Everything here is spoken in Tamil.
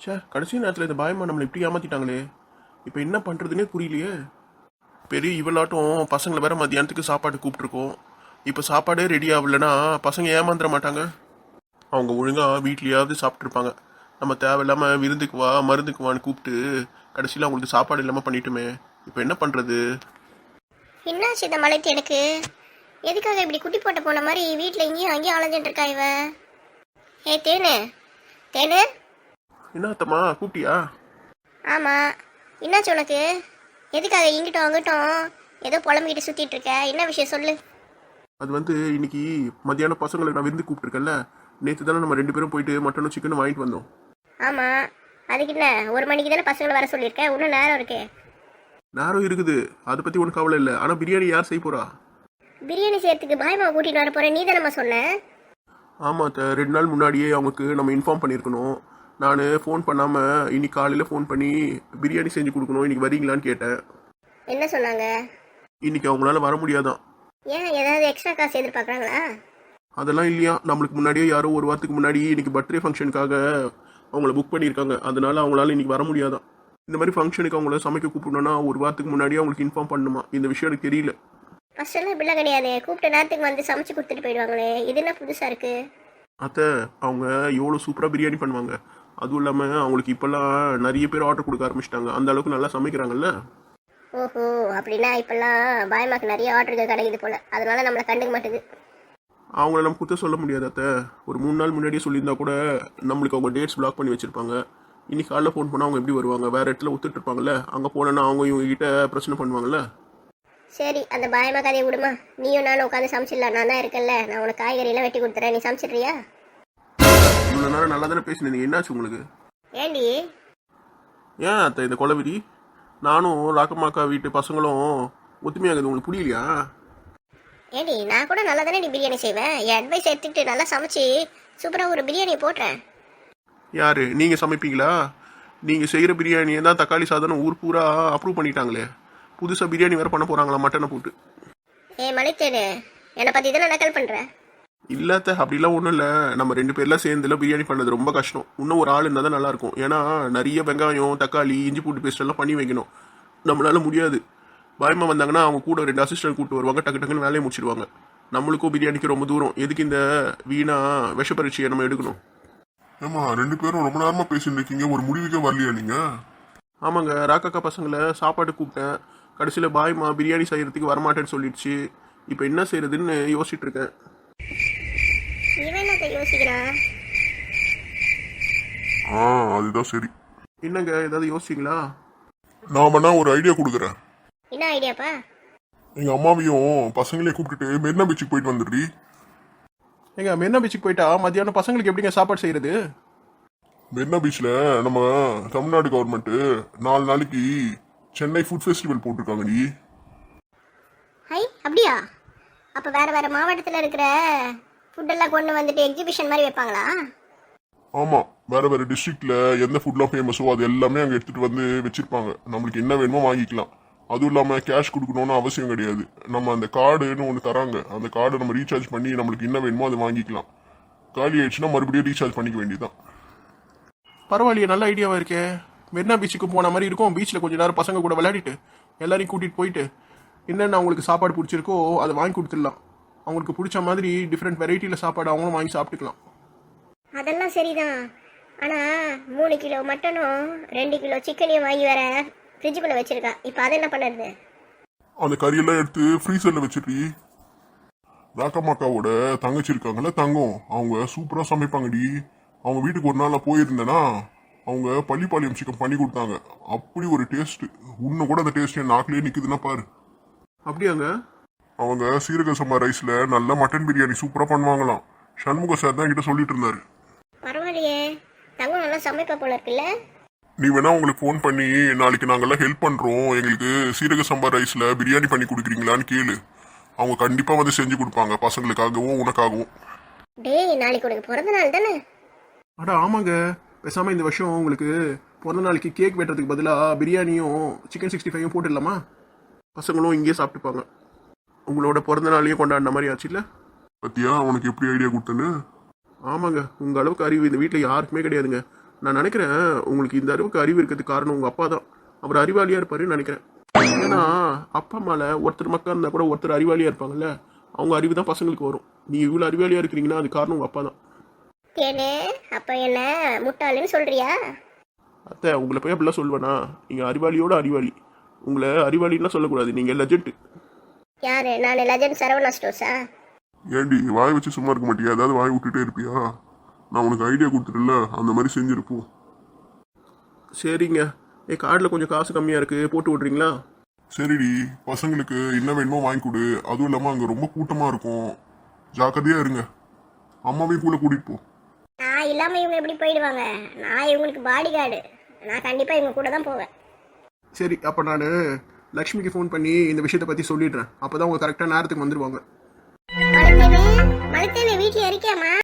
ச்சே கடைசி நேரத்தில் இந்த பயமா நம்மளை இப்படி ஏமாத்திட்டாங்களே. இப்போ என்ன பண்ணுறதுனே புரியலையே. பெரிய இவளாட்டும் பசங்களை வேற மத்தியானத்துக்கு சாப்பாடு கூப்பிட்ருக்கோம் இப்போ சாப்பாடே ரெடி ஆகலைன்னா பசங்க ஏமாந்துட மாட்டாங்க. அவங்க ஒழுங்காக வீட்லேயாவது சாப்பிட்ருப்பாங்க நம்ம தேவையில்லாமல் விருந்துக்கு வா மருந்துக்கு வான்னு கூப்பிட்டு கடைசியில் அவங்களுக்கு சாப்பாடு இல்லாமல் பண்ணிட்டுமே. இப்போ என்ன பண்ணுறது என்ன இந்த மலைத்து எனக்கு? எதுக்காக இப்படி குட்டி போட்ட போன மாதிரி வீட்டில் இங்கேயும் அங்கேயும் அலைஞ்சிட்டு இருக்கா இவ? ஏ தேனு. தேனு. என்ன அத்தம்மா கூப்பிட்டியா? ஆமாம் என்னாச்சு உனக்கு? எதுக்காக இங்கிட்டும் அங்கிட்டும் ஏதோ புலம்பிக்கிட்டு சுற்றிட்டு இருக்க? என்ன விஷயம் சொல்லு. அது வந்து இன்னைக்கு மத்தியானம் பசங்களை நான் விருந்து கூப்பிட்டுருக்கேன்ல. நேற்று தானே நம்ம ரெண்டு பேரும் போயிட்டு மட்டனும் சிக்கனும் வாங்கிட்டு வந்தோம். ஆமாம் அதுக்கு என்ன? ஒரு மணிக்கு தானே பசங்களை வர சொல்லியிருக்கேன் இன்னும் நேரம் இருக்கே. நேரம் இருக்குது. அதை பற்றி ஒன்றும் கவலை இல்லை. ஆனால் பிரியாணி யார் செய்ய போறா? பிரியாணி செய்யறதுக்கு பாயமாவை கூட்டிகிட்டு வர போகிறேன் நீ தானம்மா சொன்ன? ஆமாம் ரெண்டு நாள் முன்னாடியே அவங்களுக்கு நம்ம இன்ஃபார்ம் பண்ணியிருக்கணும். நான் ஃபோன் பண்ணாமல் இன்னைக்கு காலையில் ஃபோன் பண்ணி பிரியாணி செஞ்சு கொடுக்கணும். இன்னைக்கு வரீங்களான்னு கேட்டேன். என்ன சொன்னாங்க? இன்னைக்கு அவங்களால வர முடியாதான். ஏன்? ஏதாவது எக்ஸ்ட்ரா காசு எதிர்பார்க்குறாங்களா? அதெல்லாம் இல்லையா. நம்மளுக்கு முன்னாடியே யாரோ ஒரு வாரத்துக்கு முன்னாடி இன்னைக்கு பர்த்டே ஃபங்க்ஷனுக்காக அவங்கள புக் பண்ணியிருக்காங்க. அதனால அவங்களால இன்னைக்கு வர முடியாதான். இந்த மாதிரி ஃபங்க்ஷனுக்கு அவங்கள சமைக்க கூப்பிடணும்னா ஒரு வாரத்துக்கு முன்னாடியே அவங்களுக்கு இன்ஃபார்ம் பண்ணுமா? இந்த விஷயம் எனக்கு தெரியல. ஃபர்ஸ்ட் எல்லாம் இப்படிலாம் கிடையாது. கூப்பிட்ட நேரத்துக்கு வந்து சமைச்சு கொடுத்துட்டு போயிடுவாங்களே. இது என்ன புதுசாக இருக்கு? அத்தை அவங்க எவ்வளோ சூப்பராக பிரியாணி பண்ணுவாங்க. அதுவும் இல்லாமல் அவங்களுக்கு இப்போல்லாம் நிறைய பேர் ஆர்டர் கொடுக்க ஆரம்பிச்சிட்டாங்க. அந்த அளவுக்கு நல்லா சமைக்கிறாங்கல்ல? ஓஹோ அப்படின்னா இப்பெல்லாம் பாயமாக்கு நிறைய ஆர்டர்கள் கிடைக்குது போல. அதனால நம்மளை கண்டுக்க மாட்டேது. அவங்கள நம்ம குத்த சொல்ல முடியாது அத்தை. ஒரு மூணு நாள் முன்னாடியே சொல்லியிருந்தா கூட நம்மளுக்கு அவங்க டேட்ஸ் பிளாக் பண்ணி வச்சிருப்பாங்க. இன்னைக்கு காலைல ஃபோன் பண்ணால் அவங்க எப்படி வருவாங்க? வேற இடத்துல ஒத்துட்டு இருப்பாங்கல்ல. அங்கே போனேன்னா அவங்க இவங்க கிட்ட பிரச்சனை பண்ணுவாங்கல்ல? சரி அந்த பாயமா கதையை விடுமா. நீயும் நானும் உட்காந்து சமைச்சிடலாம். நான் தான் இருக்கேன்ல. நான் உனக்கு காய்கறியெல்லாம் வெட்டி கொடுத்துறேன். நீ சமைச்சிடுறியா? இவ்வளோ நேரம் நல்லா தானே பேசினீங்க என்னாச்சு உங்களுக்கு? ஏண்டி? ஏன் அத்தை இந்த கொலவெறி நானும் ராக்கம்மாக்கா வீட்டு பசங்களும் ஒத்துமையாகுது. உங்களுக்கு புரியலையா? ஏண்டி நான் கூட நல்லா தானே நீ பிரியாணி செய்வேன் என் அட்வைஸ் எடுத்துக்கிட்டு நல்லா சமைச்சு சூப்பராக ஒரு பிரியாணியை போட்டுறேன் யாரு? நீங்கள் சமைப்பீங்களா? நீங்கள் செய்கிற பிரியாணியை தான் தக்காளி சாதனம் ஊர் பூரா அப்ரூவ் பண்ணிட்டாங்களே. புதுசாக பிரியாணி வேறு பண்ண போகிறாங்களா மட்டனை போட்டு. ஏ மலைத்தேனு என்னை பற்றி தானே நக்கல் பண்ணுற இல்லாத அப்படிலாம் ஒன்றும் இல்லை. நம்ம ரெண்டு பேர்லாம் சேர்ந்துல பிரியாணி பண்ணது ரொம்ப கஷ்டம். இன்னும் ஒரு ஆள் இருந்தால் தான் நல்லாயிருக்கும் ஏன்னா நிறைய வெங்காயம் தக்காளி இஞ்சி பூண்டு பேஸ்ட் எல்லாம் பண்ணி வைக்கணும். நம்மளால முடியாது. பயமா வந்தாங்கன்னா அவங்க கூட ரெண்டு அசிஸ்டன்ட் கூப்பிட்டு வருவாங்க டக்கு டக்குன்னு வேலையை முடிச்சிடுவாங்க நம்மளுக்கும் பிரியாணிக்கு ரொம்ப தூரம். எதுக்கு இந்த வீணா விஷ பரீட்சையை நம்ம எடுக்கணும்? ஏமா ரெண்டு பேரும் ரொம்ப நேரமா பேசிட்டு இருக்கீங்க. ஒரு முடிவுக்கே வரலையா நீங்க? ஆமாங்க ராக்காக்கா பசங்களை சாப்பாடு கூப்பிட்டேன். கடைசியில் பாய்மா பிரியாணி செய்யறதுக்கு வரமாட்டேன்னு சொல்லிடுச்சு. இப்போ என்ன செய்யறதுன்னு யோசிச்சுட்டு இருக்கேன். இவன் என்னத்தை யோசிக்கிறான் ஆ அதுதான் சரி. என்னங்க ஏதாவது யோசிச்சிங்களா? நான் வேணா ஒரு ஐடியா கொடுக்குறேன். என்ன ஐடியாப்பா எங்க அம்மாவையும் பசங்களையும் கூப்பிட்டுட்டு மெரினா பீச்சுக்கு போயிட்டு வந்துடுறீ. ஏங்க மெரினா பீச்சுக்கு போயிட்டா? மத்தியானம் பசங்களுக்கு எப்படிங்க சாப்பாடு செய்யறது? மெரினா பீச்ல நம்ம தமிழ்நாடு கவர்மெண்ட் நாலு நாளைக்கு சென்னை ஃபுட் ஃபெஸ்டிவல் போட்டிருக்காங்கடி. ஹை அப்படியா? அப்போ வேற வேற மாவட்டத்தில் இருக்கிற ஃபுட்டெல்லாம் கொண்டு வந்துட்டு எக்ஸிபிஷன் மாதிரி வைப்பாங்களா? ஆமா வேற வேற டிஸ்ட்ரிக்ட்ல எந்த ஃபுட்லாம் ஃபேமஸோ அது எல்லாமே அங்க எடுத்துட்டு வந்து வச்சிருப்பாங்க. நம்மளுக்கு என்ன வேணுமோ வாங்கிக்கலாம். அதுவும் இல்லாம கேஷ் கொடுக்கணும்னு அவசியம் கிடையாது. நம்ம அந்த கார்டுன்னு ஒன்று தராங்க. அந்த கார்டை நம்ம ரீசார்ஜ் பண்ணி நம்மளுக்கு என்ன வேணுமோ அதை வாங்கிக்கலாம். காலி ஆயிடுச்சுன்னா மறுபடியும் ரீசார்ஜ் பண்ணிக்க வேண்டியதுதான். பரவாயில்லையே நல்ல ஐடியாவா இருக்கே. மெரினா பீச்சுக்கு போன மாதிரி இருக்கும். பீச்சில் கொஞ்ச நேரம் பசங்க கூட விளையாடிட்டு எல்லாரையும் கூட்டிட்டு போயிட்டு என்னென்ன அவங்களுக்கு சாப்பாடு பிடிச்சிருக்கோ அதை வாங்கி கொடுத்துடலாம். அவங்களுக்கு பிடிச்ச மாதிரி டிஃப்ரெண்ட் வெரைட்டியில் சாப்பாடு அவங்களும் வாங்கி சாப்பிட்டுக்கலாம். அதெல்லாம் சரிதான். ஆனால் மூணு கிலோ மட்டனும் ரெண்டு கிலோ சிக்கனையும் வாங்கி வேற ஃப்ரிட்ஜுக்குள்ளே வச்சிருக்கா. இப்போ அதை என்ன பண்ணுறது? அந்த கறியெல்லாம் எடுத்து ஃப்ரீசர்ல வச்சிருடி ராக்கம்மாக்காவோட தங்கச்சி இருக்காங்கல்ல தங்கம் அவங்க சூப்பரா சமைப்பாங்கடி. அவங்க வீட்டுக்கு ஒரு நாள் நான் போயிருந்தேன்னா அவங்க பள்ளிப்பாளையம் சிக்கன் பண்ணி கொடுத்தாங்க. அப்படி ஒரு டேஸ்ட் இன்னும் கூட அந்த டேஸ்ட் என் நாக்கிலே நிக்குதுன்னா பாரு. அப்படியாங்க? அவங்க சீரக சம்பா ரைஸ்ல நல்ல மட்டன் பிரியாணி சூப்பரா பண்ணுவாங்களாம். சண்முக சார் தான் என்கிட்ட சொல்லிட்டு இருந்தாரு. பரவாயில்லையே. தங்கம் நல்லா சமைப்பா போல இருக்குல்ல? நீ வேணா உங்களுக்கு ஃபோன் பண்ணி நாளைக்கு நாங்கெல்லாம் ஹெல்ப் பண்றோம். எங்களுக்கு சீரக சம்பா ரைஸ்ல பிரியாணி பண்ணி கொடுக்குறீங்களான்னு கேளு. அவங்க கண்டிப்பா வந்து செஞ்சு கொடுப்பாங்க பசங்களுக்காகவும் உனக்காகவும் டேய் நாளைக்கு உனக்கு பிறந்த நாள் தானே? அடா ஆமாங்க. பேசாமல் இந்த வருஷம் உங்களுக்கு பிறந்த நாளைக்கு கேக் வெட்டுறதுக்கு பதிலாக பிரியாணியும் சிக்கன் சிக்ஸ்டி ஃபைவும் போட்டுடலாமா? பசங்களும் இங்கேயே சாப்பிட்டுப்பாங்க. உங்களோட பிறந்த நாளையும் கொண்டாடின மாதிரி ஆச்சு இல்லை? பத்தியா உனக்கு எப்படி ஐடியா கொடுத்தேன்னு? ஆமாங்க. உங்கள் அளவுக்கு அறிவு இந்த வீட்டில் யாருக்குமே கிடையாதுங்க. நான் நினைக்கிறேன் உங்களுக்கு இந்த அளவுக்கு அறிவு இருக்கிறதுக்கு காரணம் உங்கள் அப்பா தான். அவர் அறிவாளியாக இருப்பாருன்னு நினைக்கிறேன். ஏன்னா அப்பா அம்மாவில் ஒருத்தர் மக்கா இருந்தால் கூட ஒருத்தர் அறிவாளியாக இருப்பாங்கல்ல? அவங்க அறிவு தான் பசங்களுக்கு வரும். நீங்கள் இவ்வளோ அறிவாளியாக இருக்கிறீங்கன்னா அது காரணம் உங்கள் அப்பா தான். தேனு அப்ப என்ன முட்டாளுன்னு சொல்றியா? அத்தை உங்களை போய் அப்படிலாம் சொல்வேனா நீங்கள் அறிவாளியோட அறிவாளி. உங்களை அறிவாளின்லாம் சொல்லக்கூடாது. நீங்கள் லெஜெண்ட் யாரு? நான் லெஜண்ட் சரவணா ஸ்டோர்ஸா ஏண்டி வாய் வச்சு சும்மா இருக்க மாட்டியா? ஏதாவது வாய் விட்டுட்டே இருப்பியா? நான் உனக்கு ஐடியா கொடுத்துட்டேன்ல அந்த மாதிரி செஞ்சிருப்போம் சரிங்க. ஏ கார்டில் கொஞ்சம் காசு கம்மியாக இருக்குது போட்டு விட்றீங்களா? சரிடி. பசங்களுக்கு என்ன வேணுமோ வாங்கி கொடு. அதுவும் இல்லாமல் அங்கே ரொம்ப கூட்டமாக இருக்கும். ஜாக்கிரதையாக இருங்க. அம்மாவையும் கூட கூட்டிகிட்டு போ. நான் இல்லாம இவங்க எப்படி போயிடுவாங்க? நான் இவங்களுக்கு பாடி கார்டு நான் கண்டிப்பா இவங்க கூட தான் போவேன். சரி அப்போ நான் லக்ஷ்மிக்கு ஃபோன் பண்ணி இந்த விஷயத்தை பற்றி சொல்லிடுறேன். அப்போ தான் அவங்க கரெக்டாக நேரத்துக்கு வந்துடுவாங்க வீட்டுல